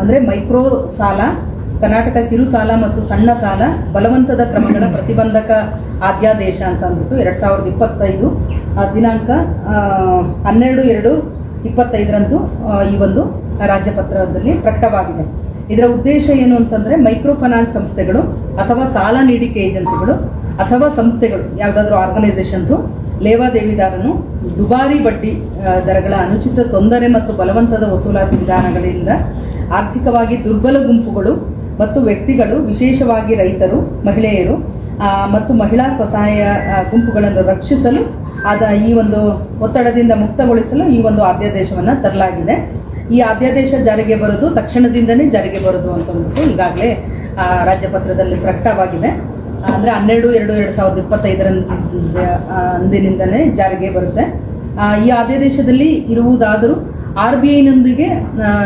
ಅಂದರೆ ಮೈಕ್ರೋ ಸಾಲ, ಕರ್ನಾಟಕ ಕಿರು ಸಾಲ ಮತ್ತು ಸಣ್ಣ ಸಾಲ, ಬಲವಂತದ ಕ್ರಮಗಳ ಪ್ರತಿಬಂಧಕ ಆದ್ಯಾದೇಶ ಅಂತ ಅಂದ್ಬಿಟ್ಟು ಎರಡ್ ಸಾವಿರದ ಇಪ್ಪತ್ತೈದು ದಿನಾಂಕ ಹನ್ನೆರಡು ಎರಡು ಇಪ್ಪತ್ತೈದರಂದು ಈ ಒಂದು ರಾಜ್ಯಪತ್ರದಲ್ಲಿ ಪ್ರಕಟವಾಗಿದೆ. ಇದರ ಉದ್ದೇಶ ಏನು ಅಂತಂದ್ರೆ ಮೈಕ್ರೋ ಫೈನಾನ್ಸ್ ಸಂಸ್ಥೆಗಳು ಅಥವಾ ಸಾಲ ನೀಡಿಕೆ ಏಜೆನ್ಸಿಗಳು ಅಥವಾ ಸಂಸ್ಥೆಗಳು, ಯಾವುದಾದ್ರೂ ಆರ್ಗನೈಸೇಷನ್ಸು, ಲೇವಾದೇವಿದಾರನು ದುಬಾರಿ ಬಡ್ಡಿ ದರಗಳ ಅನುಚಿತ ತೊಂದರೆ ಮತ್ತು ಬಲವಂತದ ವಸೂಲಾತಿ ವಿಧಾನಗಳಿಂದ ಆರ್ಥಿಕವಾಗಿ ದುರ್ಬಲ ಗುಂಪುಗಳು ಮತ್ತು ವ್ಯಕ್ತಿಗಳು, ವಿಶೇಷವಾಗಿ ರೈತರು, ಮಹಿಳೆಯರು ಮತ್ತು ಮಹಿಳಾ ಸ್ವಸಹಾಯ ಗುಂಪುಗಳನ್ನು ರಕ್ಷಿಸಲು ಆದ ಈ ಒಂದು ಒತ್ತಡದಿಂದ ಮುಕ್ತಗೊಳಿಸಲು ಈ ಒಂದು ಅಧ್ಯಾದೇಶವನ್ನು ತರಲಾಗಿದೆ. ಈ ಅಧ್ಯಾದೇಶ ಜಾರಿಗೆ ಬರೋದು ತಕ್ಷಣದಿಂದನೇ ಜಾರಿಗೆ ಬರೋದು ಅಂತ ಅಂದ್ಬಿಟ್ಟು ಈಗಾಗಲೇ ರಾಜ್ಯಪತ್ರದಲ್ಲಿ ಪ್ರಕಟವಾಗಿದೆ. ಅಂದರೆ ಹನ್ನೆರಡು, ಎರಡು ಎರಡು ಸಾವಿರದ ಇಪ್ಪತ್ತೈದರ ಅಂದಿನಿಂದನೇ ಜಾರಿಗೆ ಬರುತ್ತೆ. ಈ ಅಧ್ಯಾದೇಶದಲ್ಲಿ ಇರುವುದಾದರೂ ಆರ್ ಬಿ ಐನೊಂದಿಗೆ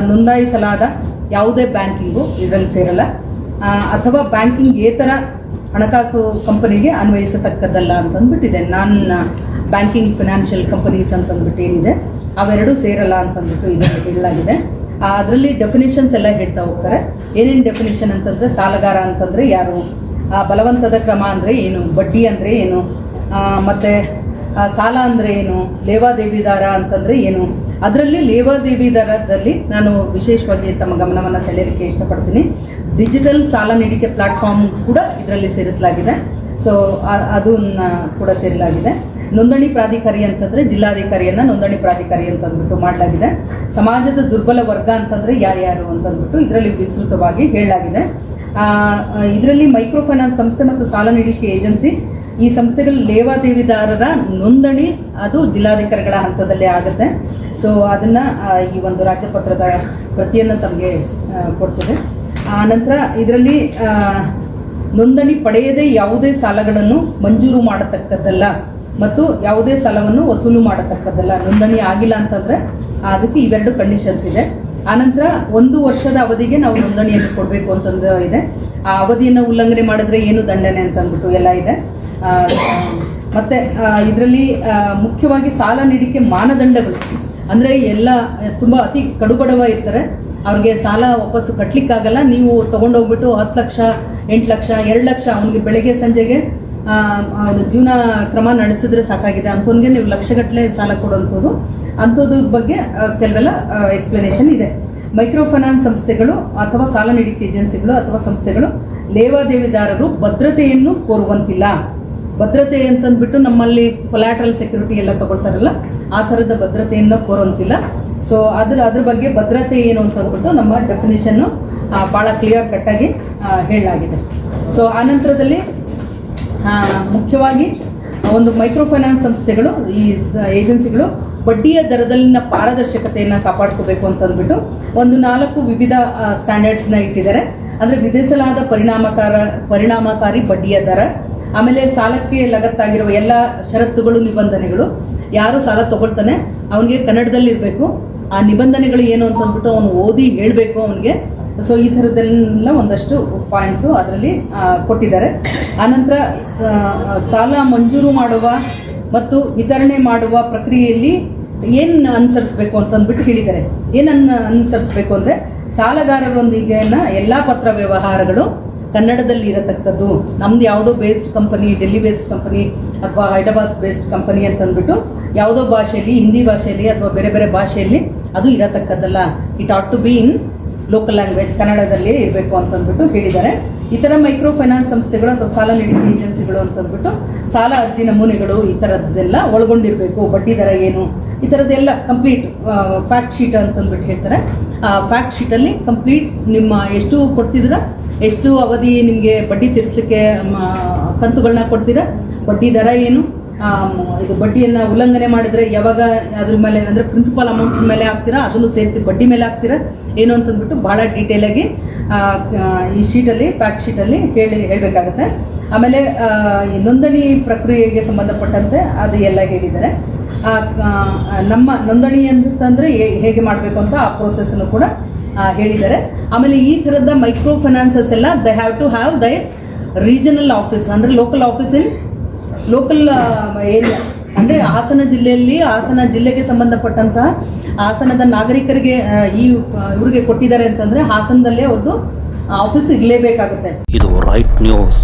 ನೋಂದಾಯಿಸಲಾದ ಯಾವುದೇ ಬ್ಯಾಂಕಿಂಗು ಇದರಲ್ಲಿ ಸೇರಲ್ಲ. ಅಥವಾ ಬ್ಯಾಂಕಿಂಗ್ ಏತರ ಹಣಕಾಸು ಕಂಪನಿಗೆ ಅನ್ವಯಿಸತಕ್ಕದ್ದಲ್ಲ ಅಂತಂದ್ಬಿಟ್ಟಿದೆ. ನನ್ನ ಬ್ಯಾಂಕಿಂಗ್ ಫಿನಾನ್ಷಿಯಲ್ ಕಂಪನೀಸ್ ಅಂತಂದ್ಬಿಟ್ಟು ಏನಿದೆ, ಅವೆರಡೂ ಸೇರಲ್ಲ ಅಂತಂದ್ಬಿಟ್ಟು ಇದು ಹೇಳಲಾಗಿದೆ. ಅದರಲ್ಲಿ ಡೆಫಿನೇಷನ್ಸ್ ಎಲ್ಲ ಹೇಳ್ತಾ ಹೋಗ್ತಾರೆ. ಏನೇನು ಡೆಫಿನೇಷನ್ ಅಂತಂದರೆ ಸಾಲಗಾರ ಅಂತಂದರೆ ಯಾರು? ಬಲವಂತದ ಕ್ರಮ ಅಂದರೆ ಏನು? ಬಡ್ಡಿ ಅಂದರೆ ಏನು? ಮತ್ತು ಸಾಲ ಅಂದರೆ ಏನು? ಲೇವಾದೇವಿದಾರ ಅಂತಂದರೆ ಏನು? ಅದರಲ್ಲಿ ಲೇವಾದೇವಿದಾರದಲ್ಲಿ ನಾನು ವಿಶೇಷವಾಗಿ ತಮ್ಮ ಗಮನವನ್ನು ಸೆಳೆಯಲಿಕ್ಕೆ ಇಷ್ಟಪಡ್ತೀನಿ. ಡಿಜಿಟಲ್ ಸಾಲ ನೀಡಿಕೆ ಪ್ಲಾಟ್ಫಾರ್ಮ್ ಕೂಡ ಇದರಲ್ಲಿ ಸೇರಿಸಲಾಗಿದೆ. ಸೊ ಅದನ್ನ ಕೂಡ ಸೇರಲಾಗಿದೆ. ನೋಂದಣಿ ಪ್ರಾಧಿಕಾರಿ ಅಂತಂದರೆ ಜಿಲ್ಲಾಧಿಕಾರಿಯನ್ನು ನೋಂದಣಿ ಪ್ರಾಧಿಕಾರಿ ಅಂತ ಅಂದ್ಬಿಟ್ಟು ಮಾಡಲಾಗಿದೆ. ಸಮಾಜದ ದುರ್ಬಲ ವರ್ಗ ಅಂತಂದರೆ ಯಾರ್ಯಾರು ಅಂತಂದ್ಬಿಟ್ಟು ಇದರಲ್ಲಿ ವಿಸ್ತೃತವಾಗಿ ಹೇಳಲಾಗಿದೆ. ಇದರಲ್ಲಿ ಮೈಕ್ರೋ ಫೈನಾನ್ಸ್ ಸಂಸ್ಥೆ ಮತ್ತು ಸಾಲ ನೀಡಿಕೆ ಏಜೆನ್ಸಿ ಈ ಸಂಸ್ಥೆಗಳ ಲೇವಾದೇವಿದಾರರ ನೋಂದಣಿ ಅದು ಜಿಲ್ಲಾಧಿಕಾರಿಗಳ ಹಂತದಲ್ಲೇ ಆಗುತ್ತೆ. ಸೊ ಅದನ್ನು ಈ ಒಂದು ರಾಜ್ಯಪತ್ರದ ಪ್ರತಿಯನ್ನು ತಮಗೆ ಕೊಡ್ತದೆ ಆ ನಂತರ ಇದರಲ್ಲಿ ನೋಂದಣಿ ಪಡೆಯದೇ ಯಾವುದೇ ಸಾಲಗಳನ್ನು ಮಂಜೂರು ಮಾಡತಕ್ಕದ್ದಲ್ಲ ಮತ್ತು ಯಾವುದೇ ಸಾಲವನ್ನು ವಸೂಲು ಮಾಡತಕ್ಕದ್ದಲ್ಲ. ನೋಂದಣಿ ಆಗಿಲ್ಲ ಅಂತಂದರೆ ಅದಕ್ಕೆ ಇವೆರಡು ಕಂಡೀಷನ್ಸ್ ಇದೆ. ಆನಂತರ ಒಂದು ವರ್ಷದ ಅವಧಿಗೆ ನಾವು ನೋಂದಣಿಯನ್ನು ಕೊಡಬೇಕು ಅಂತಂದು ಇದೆ. ಆ ಅವಧಿಯನ್ನು ಉಲ್ಲಂಘನೆ ಮಾಡಿದ್ರೆ ಏನು ದಂಡನೆ ಅಂತ ಅಂದ್ಬಿಟ್ಟು ಎಲ್ಲ ಇದೆ. ಮತ್ತೆ ಇದರಲ್ಲಿ ಮುಖ್ಯವಾಗಿ ಸಾಲ ನೀಡಿಕೆ ಮಾನದಂಡಗಳು. ಅಂದರೆ ಎಲ್ಲ, ತುಂಬ ಅತಿ ಕಡುಬಡವ ಇರ್ತಾರೆ. ಅವ್ರಿಗೆ ಸಾಲ ವಾಪಸ್ಸು ಕಟ್ಟಲಿಕ್ಕಾಗಲ್ಲ ನೀವು ತೊಗೊಂಡೋಗ್ಬಿಟ್ಟು ಹತ್ತು ಲಕ್ಷ, ಎಂಟು ಲಕ್ಷ, ಎರಡು ಲಕ್ಷ ಅವನಿಗೆ ಬೆಳಗ್ಗೆ, ಸಂಜೆಗೆ ಅವನ ಜೀವನ ಕ್ರಮ ನಡೆಸಿದ್ರೆ ಸಾಕಾಗಿದೆ. ಅಂಥವ್ನಿಗೆ ನೀವು ಲಕ್ಷಗಟ್ಟಲೆ ಸಾಲ ಕೊಡುವಂಥದ್ದು. ಅಂಥದ್ರ ಬಗ್ಗೆ ಕೆಲವೆಲ್ಲ ಎಕ್ಸ್ಪ್ಲನೇಷನ್ ಇದೆ. ಮೈಕ್ರೋ ಫೈನಾನ್ಸ್ ಸಂಸ್ಥೆಗಳು ಅಥವಾ ಸಾಲ ನೀಡಿಕೆ ಏಜೆನ್ಸಿಗಳು ಅಥವಾ ಸಂಸ್ಥೆಗಳು ಲೇವಾದೇವಿದಾರರು ಭದ್ರತೆಯನ್ನು ಕೋರುವಂತಿಲ್ಲ. ಭದ್ರತೆ ಅಂತಂದ್ಬಿಟ್ಟು ನಮ್ಮಲ್ಲಿ ಕೊಲಾಟ್ರಲ್ ಸೆಕ್ಯೂರಿಟಿ ಎಲ್ಲ ತಗೊಳ್ತಾರಲ್ಲ, ಆ ಥರದ ಭದ್ರತೆಯನ್ನು ಕೋರಂತಿಲ್ಲ ಸೊ ಅದ್ರ ಅದ್ರ ಬಗ್ಗೆ ಭದ್ರತೆ ಏನು ಅಂತ ಅಂದ್ಬಿಟ್ಟು ನಮ್ಮ ಡೆಫಿನೇಷನ್ನು ಭಾಳ ಕ್ಲಿಯರ್ ಕಟ್ಟಾಗಿ ಹೇಳಲಾಗಿದೆ. ಸೊ ಆನಂತರದಲ್ಲಿ ಮುಖ್ಯವಾಗಿ ಒಂದು ಮೈಕ್ರೋ ಫೈನಾನ್ಸ್ ಸಂಸ್ಥೆಗಳು, ಈ ಏಜೆನ್ಸಿಗಳು ಬಡ್ಡಿಯ ದರದಲ್ಲಿನ ಪಾರದರ್ಶಕತೆಯನ್ನು ಕಾಪಾಡ್ಕೋಬೇಕು ಅಂತಂದ್ಬಿಟ್ಟು ಒಂದು ನಾಲ್ಕು ವಿವಿಧ ಸ್ಟ್ಯಾಂಡರ್ಡ್ಸ್ನ ಇಟ್ಟಿದ್ದಾರೆ. ಅಂದರೆ ವಿಧಿಸಲಾದ ಪರಿಣಾಮಕಾರ, ಪರಿಣಾಮಕಾರಿ ಬಡ್ಡಿಯ ದರ ಆಮೇಲೆ ಸಾಲಕ್ಕೆ ಲಗತ್ತಾಗಿರುವ ಎಲ್ಲ ಷರತ್ತುಗಳು, ನಿಬಂಧನೆಗಳು, ಯಾರು ಸಾಲ ತಗೊಳ್ತಾನೆ, ಅವನಿಗೆ ಕನ್ನಡದಲ್ಲಿ ಇರಬೇಕು. ಆ ನಿಬಂಧನೆಗಳು ಏನು ಅಂತ ಅಂದ್ಬಿಟ್ಟು ಅವನು ಓದಿ ಹೇಳಬೇಕು ಅವನಿಗೆ. ಸೊ ಈ ಥರದ್ದೆಲ್ಲ ಒಂದಷ್ಟು ಪಾಯಿಂಟ್ಸು ಅದರಲ್ಲಿ ಕೊಟ್ಟಿದ್ದಾರೆ. ಆನಂತರ ಸಾಲ ಮಂಜೂರು ಮಾಡುವ ಮತ್ತು ವಿತರಣೆ ಮಾಡುವ ಪ್ರಕ್ರಿಯೆಯಲ್ಲಿ ಏನು ಅನುಸರಿಸಬೇಕು ಅಂತ ಅಂದ್ಬಿಟ್ಟು ಹೇಳಿದ್ದಾರೆ. ಏನನ್ನು ಅನುಸರಿಸಬೇಕು ಅಂದರೆ ಸಾಲಗಾರರೊಂದಿಗೆ ಎಲ್ಲ ಪತ್ರ ವ್ಯವಹಾರಗಳು ಕನ್ನಡದಲ್ಲಿ ಇರತಕ್ಕದ್ದು ನಮ್ದು ಯಾವುದೋ based company Delhi based company ಅಥವಾ ಹೈದರಾಬಾದ್ ಬೇಸ್ಡ್ ಕಂಪನಿ ಅಂತಂದ್ಬಿಟ್ಟು ಯಾವುದೋ ಭಾಷೆಯಲ್ಲಿ, ಹಿಂದಿ ಭಾಷೆಯಲ್ಲಿ ಅಥವಾ ಬೇರೆ ಬೇರೆ ಭಾಷೆಯಲ್ಲಿ ಅದು ಇರತಕ್ಕದ್ದಲ್ಲ. It ought to be in local language ಕನ್ನಡದಲ್ಲಿ ಇರಬೇಕು ಅಂತಂದ್ಬಿಟ್ಟು ಹೇಳಿದ್ದಾರೆ. ಇತರ ಮೈಕ್ರೋ ಫೈನಾನ್ಸ್ ಸಂಸ್ಥೆಗಳು ಅಥವಾ ಸಾಲ ನೀಡಿಕೆ ಏಜೆನ್ಸಿಗಳು ಅಂತಂದ್ಬಿಟ್ಟು ಸಾಲ ಅರ್ಜಿ ನಮೂನೆಗಳು ಈ ಥರದ್ದೆಲ್ಲ ಒಳಗೊಂಡಿರಬೇಕು. ಬಡ್ಡಿ ದರ ಏನು? ಈ ಥರದ್ದೆಲ್ಲ ಕಂಪ್ಲೀಟ್ ಫ್ಯಾಕ್ಟ್ ಶೀಟ್ ಅಂತಂದ್ಬಿಟ್ಟು ಹೇಳ್ತಾರೆ. ಆ ಫ್ಯಾಕ್ಟ್ ಶೀಟಲ್ಲಿ ಕಂಪ್ಲೀಟ್ ನಿಮ್ಮ ಎಷ್ಟು ಕೊಡ್ತಿದ್ದೀರಾ? ಎಷ್ಟು ಅವಧಿ ನಿಮಗೆ ಬಡ್ಡಿ ತೀರಿಸಲಿಕ್ಕೆ ಕಂತುಗಳನ್ನ ಕೊಡ್ತೀರಾ? ಬಡ್ಡಿ ದರ ಏನು? ಇದು ಬಡ್ಡಿಯನ್ನು ಉಲ್ಲಂಘನೆ ಮಾಡಿದರೆ ಯಾವಾಗ ಅದ್ರ ಮೇಲೆ, ಅಂದರೆ ಪ್ರಿನ್ಸಿಪಲ್ ಅಮೌಂಟ್ ಮೇಲೆ ಹಾಕ್ತೀರಾ? ಅದನ್ನು ಸೇರಿಸಿ ಬಡ್ಡಿ ಮೇಲೆ ಹಾಕ್ತೀರಾ? ಏನು ಅಂತಂದ್ಬಿಟ್ಟು ಭಾಳ ಡೀಟೇಲಾಗಿ ಈ ಶೀಟಲ್ಲಿ ಫ್ಯಾಕ್ಟ್ ಶೀಟಲ್ಲಿ ಹೇಳಿ, ಹೇಳಬೇಕಾಗತ್ತೆ. ಆಮೇಲೆ ಈ ನೋಂದಣಿ ಪ್ರಕ್ರಿಯೆಗೆ ಸಂಬಂಧಪಟ್ಟಂತೆ ಅದು ಎಲ್ಲ ಹೇಳಿದ್ದಾರೆ. ನಮ್ಮ ನೋಂದಣಿ ಅಂತಂದರೆ ಹೇಗೆ ಮಾಡಬೇಕು ಅಂತ ಆ ಪ್ರೋಸೆಸ್ಸನ್ನು ಕೂಡ ಹೇಳಿದ್ದಾರೆ. ಆಮೇಲೆ ಈ ಥರದ ಮೈಕ್ರೋ ಫೈನಾನ್ಸಸ್ ಎಲ್ಲ they have to have their regional office ಅಂದರೆ local office in local area ಅಂದ್ರೆ ಹಾಸನ ಜಿಲ್ಲೆಯಲ್ಲಿ ಹಾಸನ ಜಿಲ್ಲೆಗೆ ಸಂಬಂಧಪಟ್ಟಂತಹ ಹಾಸನದ ನಾಗರಿಕರಿಗೆ ಈ ಇವ್ರಿಗೆ ಕೊಟ್ಟಿದ್ದಾರೆ ಅಂತಂದ್ರೆ ಹಾಸನದಲ್ಲೇ ಅವ್ರದ್ದು ಆಫೀಸ್ ಇರಲೇಬೇಕಾಗುತ್ತೆ. ಇದು ರೈಟ್ ನ್ಯೂಸ್